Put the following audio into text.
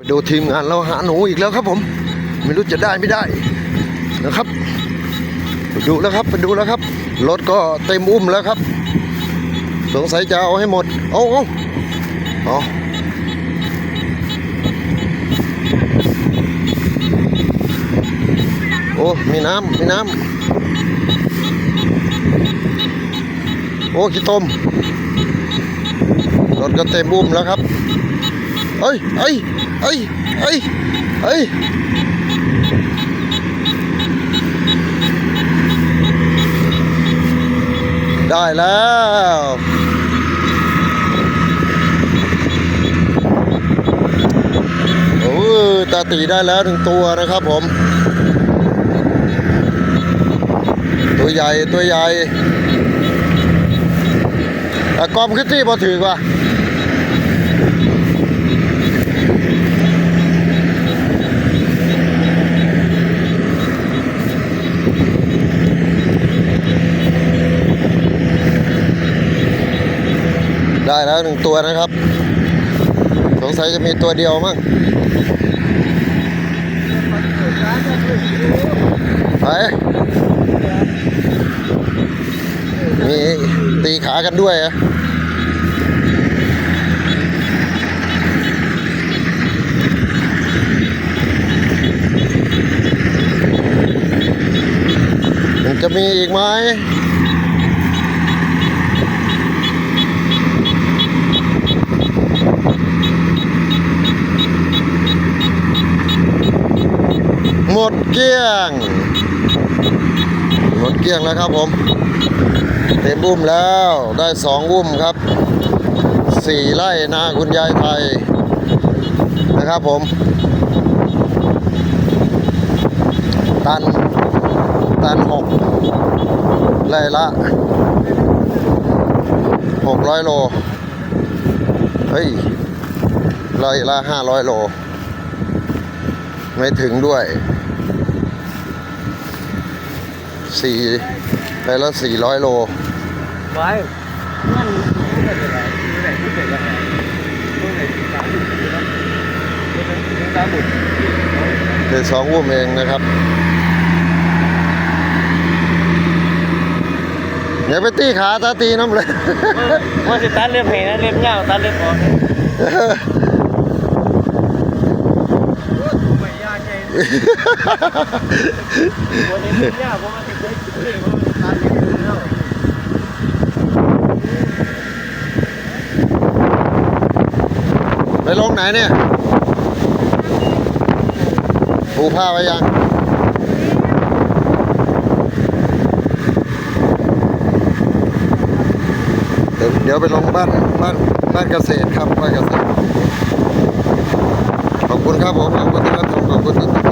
ไปดูทีมงานเราหาหนูอีกแล้วครับผม ไม่รู้จะได้ไม่ได้นะครับไปดูแล้วครับไปดูแล้วครับรถก็เต็มอุ้มแล้วครับ สงสัยจะเอาให้หมดเอาเอาเอาโอ้มีน้ำมีน้ำโอ้ขี้ต้มรถก็เต็มอุ้มแล้วครับเอ้ยเอ้ย เอ้ยเอ้ยเอ้ยได้แล้วโอ้ตาตีได้แล้วหนึ่งตัวนะครับผม ตัวใหญ่ตัวใหญ่แต่กอมขึ้นที่พอถือกว่า ได้แล้วหนึ่งตัวนะครับ สงสัยจะมีตัวเดียวมั้งไปมีตีขากันด้วยอะจะมีอีกไหม ดเกลี้ยง หมดเกลี้ยงแล้วครับผมเต็มอุ้มแล้วได้สองอุ้มครับสี่ไร่นาคุณยายไทยนะครับผม ตัน ตันหกไร่ละหกร้อยโล เฮ้ยไร่ละห้าร้อยโล ไม่ถึงด้วยสี่ไปแล้วสี่ร้อยโลไว้นั่นไม่ได้เลยไม่ได้ไม่ได้ยังไงไม่ได้ติดตามอยู่นะไม่ได้ติดตามหมดเดือนสองอุ้มเองนะครับอย่าไปตีขาตาตีน้ำเลยว่าจะตัดเล็บเห็นนะเล็บยาวตัดเล็บออกไม่ยากใจ วันนี้เล็บยาวเพราติดได้ติดเลยว่าตัดเล็บแล้วไปลงไหนเนี่ยปูผ้าไว้ยังเดี๋ยวไปลงบ้านบ้านบ้านเกษตรครับบ้านเกษตรขอบคุณครับผม ข